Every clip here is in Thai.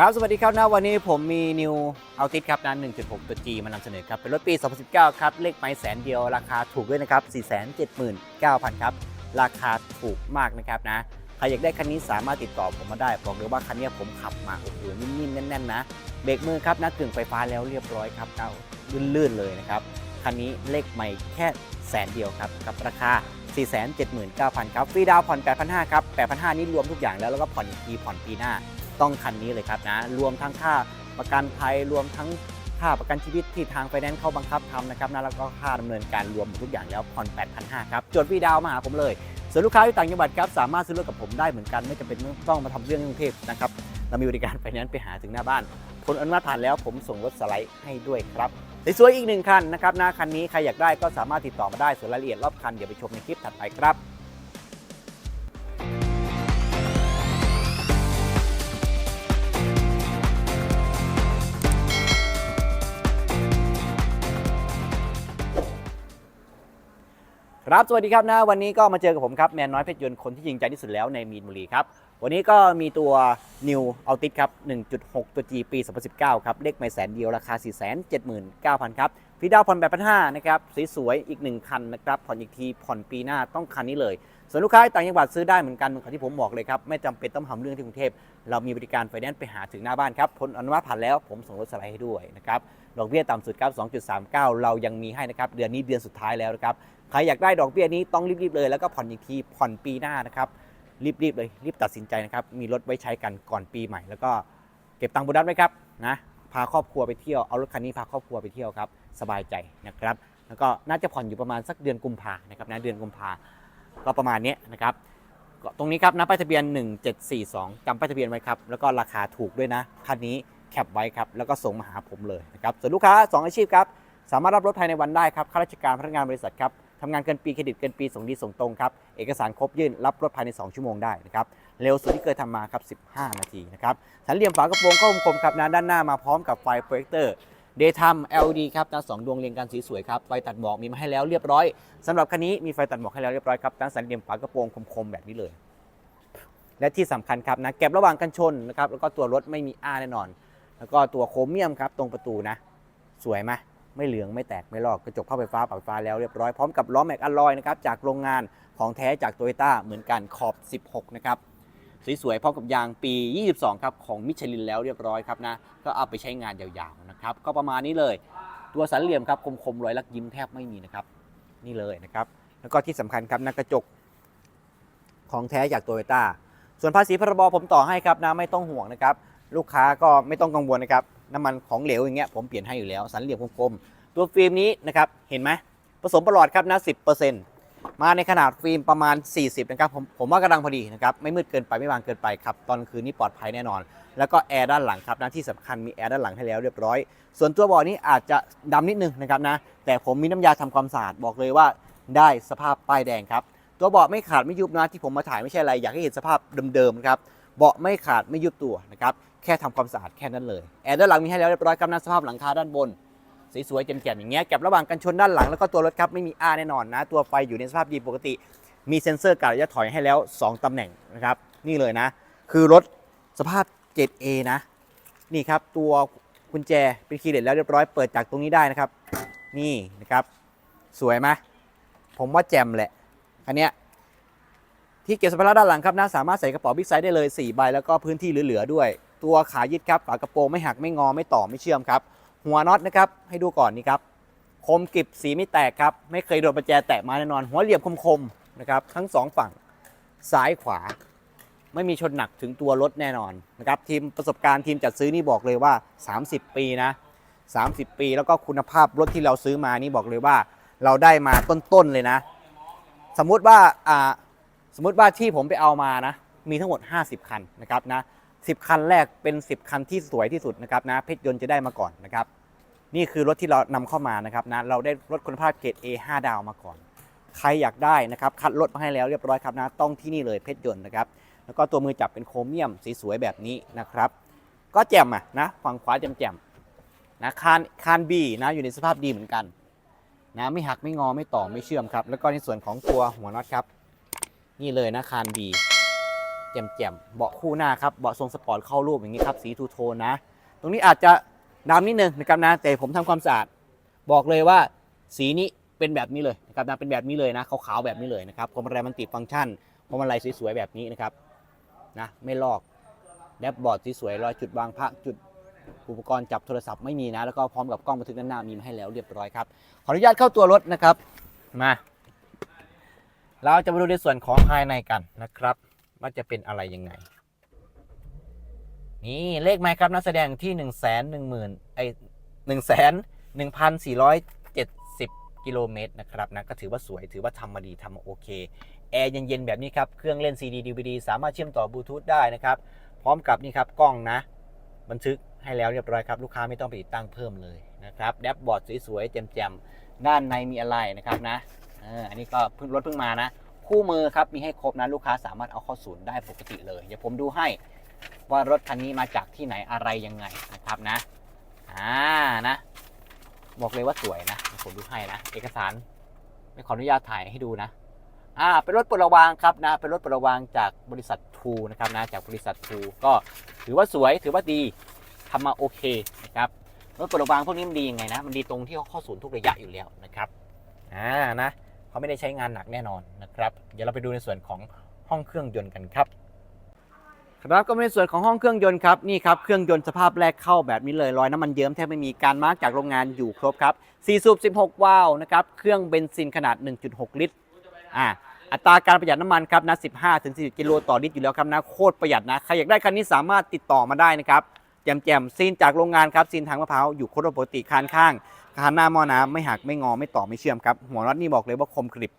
ครับ สวัสดีครับนะวันนี้ผมมี New a l t i s ครับนะ1.6 ตัว G มานำเสนอครับ เป็นรถปี 2019 ครับ เลขไม้แสนเดียว ราคาถูกด้วยนะครับ 479,000 ครับ ราคาถูกมากนะครับนะ ใครอยากได้คันนี้สามารถติดต่อผมมาได้ บอกเลยว่าคันนี้ผมขับมา โอ้โห นิ่มๆ แน่นๆ นะ เบรกมือครับนะกึ่งไฟฟ้าแล้วเรียบร้อยครับเอาลื่นๆ เลยนะครับ คันนี้เลขใหม่แค่แสนเดียวครับ กับราคา479,000 ครับ ฟรีดาวน์ผ่อน 8,500 ครับ 8,500 นี่รวมทุกอย่างแล้ว แล้วก็ผ่อนอีกทีผ่อนปีหน้า ต้องคันนี้เลยครับนะรวมทั้งค่าประกันภัยรวมทั้งค่าประกันชีวิตที่ทางไฟแนนซ์เขาบังคับทำนะครับนะแล้วก็ค่าดำเนินการรวมทุกอย่างแล้วผ่อน 8,500 ครับ จดฟรีดาวมาหาผมเลย ส่วนลูกค้าที่ต่างจังหวัดครับ สามารถซื้อรถกับผมได้เหมือนกัน ไม่จำเป็นต้องมาทำเรื่องที่กรุงเทพนะครับ เรามีบริการไฟแนนซ์ไปหาถึงหน้าบ้าน ผลอนุมัติผ่านแล้วผมส่งรถสไลด์ให้ด้วยครับสวยๆอีกหนึ่งคันนะครับนะคันนี้ใครอยากได้ก็สามารถติดต่อมาได้ส่วนรายละเอียดรอบคันเดี๋ยวไปชมในคลิปถัดไปครับ ครับ สวัสดีครับนะวันนี้ก็มาเจอกับผมครับแมนน้อยเพชรยนต์คนที่จริงใจที่สุดแล้วในมีนบุรีครับ วันนี้ก็มีตัว New a l t i s ครับ 1.6 ตัว G ปี 2019 ครับเลขไม่แสนเดียวราคา 479,000 ครับฟีดาวผ่อนแบบพันห้านะครับสวยๆอีก 1 คันนะครับผ่อนอีกทีผ่อนปีหน้าต้องคันนี้เลย ส่วนลูกค้าต่างจังหวัดซื้อได้เหมือนกันเหมือนที่ผมบอกเลยครับ ไม่จำเป็นต้องทำเรื่องที่กรุงเทพ เรามีบริการไฟแนนซ์ไปหาถึงหน้าบ้านครับผลอนุมัติผ่านแล้วผมส่งรถสไลด์ให้ด้วยนะครับ ดอกเบี้ยต่ำสุดครับ 2.39 เรายังมีให้นะครับ เดือนนี้เดือนสุดท้ายแล้วนะครับ ใครอยากได้ดอกเบี้ยนี้ต้องรีบๆเลย แล้วก็ผ่อนอีกทีผ่อนปีหน้านะครับรีบๆเลยรีบตัดสินใจนะครับ มีรถไว้ใช้กันก่อนปีใหม่ แล้วก็เก็บตังค์โบนัสไว้ครับนะ พาครอบครัวไปเที่ยว เอารถคันนี้พาครอบครัวไปเที่ยวครับ สบายใจนะครับ แล้วก็น่าจะผ่อนอยู่ประมาณสักเดือนกุมภานะครับนะเดือนกุมภา ก็ประมาณนี้นะครับก็ตรงนี้ครับนะป้ายทะเบียน 1742จำป้ายทะเบียนไว้ครับแล้วก็ราคาถูกด้วยนะคันนี้แคปไว้ครับแล้วก็ส่งมาหาผมเลยนะครับส่วนลูกค้า 2 อาชีพครับสามารถรับรถภายในวันได้ครับข้าราชการพนักงานบริษัทครับทำงานเกินปีเครดิตเกินปีส่งดีส่งตรงครับเอกสารครบยื่นรับรถภายใน 2 ชั่วโมงได้นะครับเร็วสุดที่เคยทำมาครับ 15 นาทีนะครับสันเหลี่ยมฝากระโปรงก็คมๆครับนะด้านหน้ามาพร้อมกับไฟโปรเจคเตอร์ Daytime LED ครับนะสองดวงเรียงกันสีสวยครับ ไฟตัดหมอกมีมาให้แล้วเรียบร้อยสำหรับคันนี้มีไฟตัดหมอกให้แล้วเรียบร้อยครับด้านสันเหลี่ยมฝากระโปรงคมๆแบบนี้เลย และที่สำคัญครับนะเก็บระหว่างกันชนนะครับแล้วก็ตัวรถไม่มีอ้าแน่นอน แล้วก็ตัวโครเมียมครับตรงประตูนะ สวยไหมไม่เหลืองไม่แตกไม่ลอกกระจกเข้าไฟฟ้าปรับไฟฟ้าแล้วเรียบร้อยพร้อมกับล้อแม็กอลลอยนะครับจากโรงงานของแท้จากโตโยต้าเหมือนกันขอบ 16 นะครับ สวยๆพร้อมกับยางปี 22 ครับ ของมิชลินแล้วเรียบร้อยครับนะ ก็เอาไปใช้งานยาวๆนะครับ ก็ประมาณนี้เลย ตัวสันเหลี่ยมครับคมๆรอยลักยิ้มแทบไม่มีนะครับ นี่เลยนะครับ แล้วก็ที่สำคัญครับหน้ากระจกของแท้จากโตโยต้า ส่วนภาษีพรบผมต่อให้ครับนะไม่ต้องห่วงนะครับ ลูกค้าก็ไม่ต้องกังวลนะครับ น้ำมันของเหลวอย่างเงี้ยผมเปลี่ยนให้อยู่แล้ว สันเหลี่ยมกลมๆ ตัวฟิล์มนี้นะครับ เห็นไหมผสมประหลอดครับนะ10% มาในขนาดฟิล์มประมาณ 40 นะครับ ผมผมว่ากำลังพอดีนะครับ ไม่มืดเกินไปไม่บางเกินไปครับ ตอนคืนนี้ปลอดภัยแน่นอน แล้วก็แอร์ด้านหลังครับนะที่สำคัญมีแอร์ด้านหลังให้แล้วเรียบร้อย ส่วนตัวเบาะนี้อาจจะดำนิดนึงนะครับนะ แต่ผมมีน้ำยาทำความสะอาดบอกเลยว่าได้สภาพป้ายแดงครับ ตัวเบาะไม่ขาดไม่ยุบนะที่ผมมาถ่ายไม่ใช่อะไร อยากให้เห็นสภาพเดิมๆครับ เบาะไม่ขาดไม่ยุบตัวนะครับ แค่ทำความสะอาดแค่นั้นเลย แอร์ด้านหลังมีให้แล้วเรียบร้อยครับนสภาพหลังคาด้านบน สวยๆแจ่มๆอย่างเงี้ยเก็บระหว่างกันชนด้านหลังแล้วก็ตัวรถครับไม่มีอ้าแน่นอนนะ ตัวไฟอยู่ในสภาพดีปกติ มีเซ็นเซอร์การระยะถอยให้แล้ว 2 ตำแหน่งนะครับนี่เลยนะ คือรถสภาพ 7A นะ นี่ครับตัวกุญแจเป็นคีย์เลสแล้วเรียบร้อยเปิดจากตรงนี้ได้นะครับ นี่นะครับ สวยไหมผมว่าแจ่มแหละคันเนี้ยที่เก็บสัมภาระด้านหลังครับนะสามารถใส่กระเป๋าบิ๊กไซส์ได้เลย4ใบแล้วก็พื้นที่เหลือๆด้วย ตัวขายึดครับฝากระโปรงไม่หักไม่งอไม่ต่อไม่เชื่อมครับ หัวน็อตนะครับ ให้ดูก่อนนี่ครับ คมกริบสีไม่แตกครับ ไม่เคยโดนประแจแตะมาแน่นอน หัวเหลี่ยมคมๆนะครับ ทั้งสองฝั่งซ้ายขวา ไม่มีชนหนักถึงตัวรถแน่นอนนะครับ ทีมประสบการณ์ทีมจัดซื้อนี่บอกเลยว่า 30 ปีนะ 30 ปีแล้วก็คุณภาพรถที่เราซื้อมานี่บอกเลยว่า เราได้มาต้นๆเลยนะ สมมุติว่าอ่าสมมุติว่าที่ผมไปเอามานะ มีทั้งหมด 50 คันนะครับนะ10 คันแรกเป็น 10 คันที่สวยที่สุดนะครับนะเพชรยนต์จะได้มาก่อนนะครับ นี่คือรถที่เรานำเข้ามานะครับนะเราได้รถคุณภาพเกรด A 5 ดาวมาก่อน ใครอยากได้นะครับคัดรถมาให้แล้วเรียบร้อยครับนะต้องที่นี่เลยเพชรยนต์นะครับแล้วก็ตัวมือจับเป็นโครเมียมสีสวยแบบนี้นะครับ ก็แจ่มอะนะฝั่งขวาแจ่มๆนะคานคานบีนะอยู่ในสภาพดีเหมือนกันนะไม่หักไม่งอไม่ต่อไม่เชื่อมครับ แล้วก็ในส่วนของตัวหัวน็อตครับ นี่เลยนะคานบีแจ่มแจ่มๆเบาะคู่หน้าครับเบาะทรงสปอร์ตเข้ารูปอย่างนี้ครับสีทูโทนนะ ตรงนี้อาจจะ ดำนิดนึงนะครับนะแต่ผมทำความสะอาดบอกเลยว่าสีนี้เป็นแบบนี้เลยนะครับนะเป็นแบบนี้เลยนะขาวๆแบบนี้เลยนะครับพวงมาลัยมันติดฟังก์ชันพวงมาลัยสวยๆแบบนี้นะครับนะไม่ลอกแดชบอร์ดสวยๆรอยจุดวางพระจุดอุปกรณ์จับโทรศัพท์ไม่มีนะ แล้วก็พร้อมกับกล้องบันทึกด้านหน้ามีมาให้แล้วเรียบร้อยครับ ขออนุญาตเข้าตัวรถนะครับมาเราจะมาดูในส่วนของภายในกันนะครับ ว่าจะเป็นอะไรยังไง นี่เลขไมครับนักแสดงที่1นึ่งแสนหนึ่งหมื่นไอหนึ่งแสนหนึ่งพันสี่ร้อยเจ็ดสิบกิโลเมตรนะครับนะก็ถือว่าสวยถือว่าทำมาดีทำมาโอเค แอร์เย็นๆ แบบนี้ครับ เครื่องเล่น CD DVD สามารถเชื่อมต่อบลูทูธได้นะครับ พร้อมกับนี่ครับกล้องนะ บันทึกให้แล้วเรียบร้อยครับ ลูกค้าไม่ต้องไปติดตั้งเพิ่มเลยนะครับแดชบอร์ดสวยๆแจ่มๆด้านในมีอะไรนะครับนะเอออันนี้ก็เพิ่งรถเพิ่งมานะ คู่มือครับมีให้ครบนะลูกค้าสามารถเอาเข้าศูนย์ได้ปกติเลยเดี๋ยวผมดูให้ ว่ารถคันนี้มาจากที่ไหนอะไรยังไงนะครับนะอ่านะ บอกเลยว่าสวยนะผมดูให้นะเอกสารไม่ขออนุญาตถ่ายให้ดูนะอ่าเป็นรถปลระวางครับนะเป็นรถปลระวางจากบริษัททูนะครับนะจากบริษัททูก็ถือว่าสวยถือว่าดีทำมาโอเคนะครับรถปลระวางพวกนี้มันดียังไงนะ มันดีตรงที่เขาเข้าศูนย์ทุกระยะอยู่แล้วนะครับอ่านะเขาไม่ได้ใช้งานหนักแน่นอนนะครับ เดี๋ยวเราไปดูในส่วนของห้องเครื่องยนต์กันครับ ครับก็ในส่วนของห้องเครื่องยนต์ครับนี่ครับเครื่องยนต์สภาพแรกเข้าแบบนี้เลยรอยน้ำมันเยิ้มแทบไม่มีการมาร์กจากโรงงานอยู่ครบครับ4สูบ16 วาล์วนะครับเครื่องเบนซินขนาด 1.6 ลิตรอ่าอัตราการประหยัดน้ำมันครับนะ15ถึง40กิโลต่อลิตรอยู่แล้วครับนะโคตรประหยัดนะใครอยากได้คันนี้สามารถติดต่อมาได้นะครับแจมๆซีนจากโรงงานครับซีนทางมะพร้าวอยู่โคตรปกติคานข้างคานหน้าหม้อน้ำไม่หักไม่งอไม่ต่อไม่เชื่อมครับหัวน็อตนี่บอกเลยว่าคมกริบ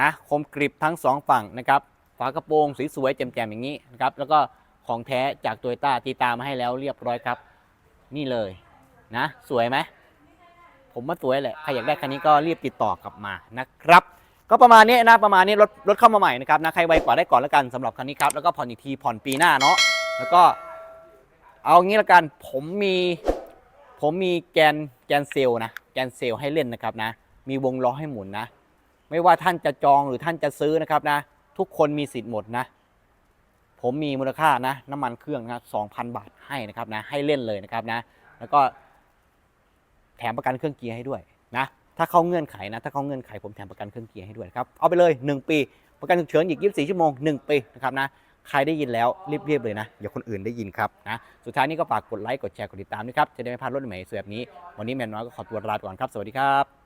นะคมกริบทั้งสองฝั่งนะครับ ฝากระโปรงสวยๆแจ่มๆอย่างนี้นะครับแล้วก็ของแท้จากตัวต้าตีตามาให้แล้วเรียบร้อยครับ นี่เลยนะ สวยไหมผมว่าสวยแหละใครอยากได้คันนี้ก็รีบติดต่อกลับมานะครับ ก็ประมาณนี้นะประมาณนี้รถรถเข้ามาใหม่นะครับนะใครไวกว่าได้ก่อนแล้วกันสำหรับคันนี้ครับแล้วก็ผ่อนอีกทีผ่อนปีหน้าเนาะแล้วก็เอางี้ละกันผมมีผมมีแกนแกนเซลนะแกนเซลให้เล่นนะครับนะ มีวงล้อให้หมุนนะ ไม่ว่าท่านจะจองหรือท่านจะซื้อนะครับนะ ทุกคนมีสิทธิ์หมดนะ ผมมีมูลค่านะ น้ำมันเครื่องนะ2,000บาทให้นะครับนะ ให้เล่นเลยนะครับนะ แล้วก็แถมประกันเครื่องเกียร์ให้ด้วยนะ ถ้าเข้าเงื่อนไขนะ ถ้าเข้าเงื่อนไขผมแถมประกันเครื่องเกียร์ให้ด้วยครับ เอาไปเลย 1 ปี ประกันฉุกเฉินอีก 24 ชั่วโมง 1 ปีนะครับนะ ใครได้ยินแล้วรีบๆเลยนะ อย่าคนอื่นได้ยินครับนะ สุดท้ายนี้ก็ฝากกดไลค์ กดแชร์ กดติดตามด้วยครับ จะได้ไม่พลาดรถใหม่สวยแบบนี้ วันนี้แมนน้อยก็ขอตัวลาไปก่อนครับ สวัสดีครับ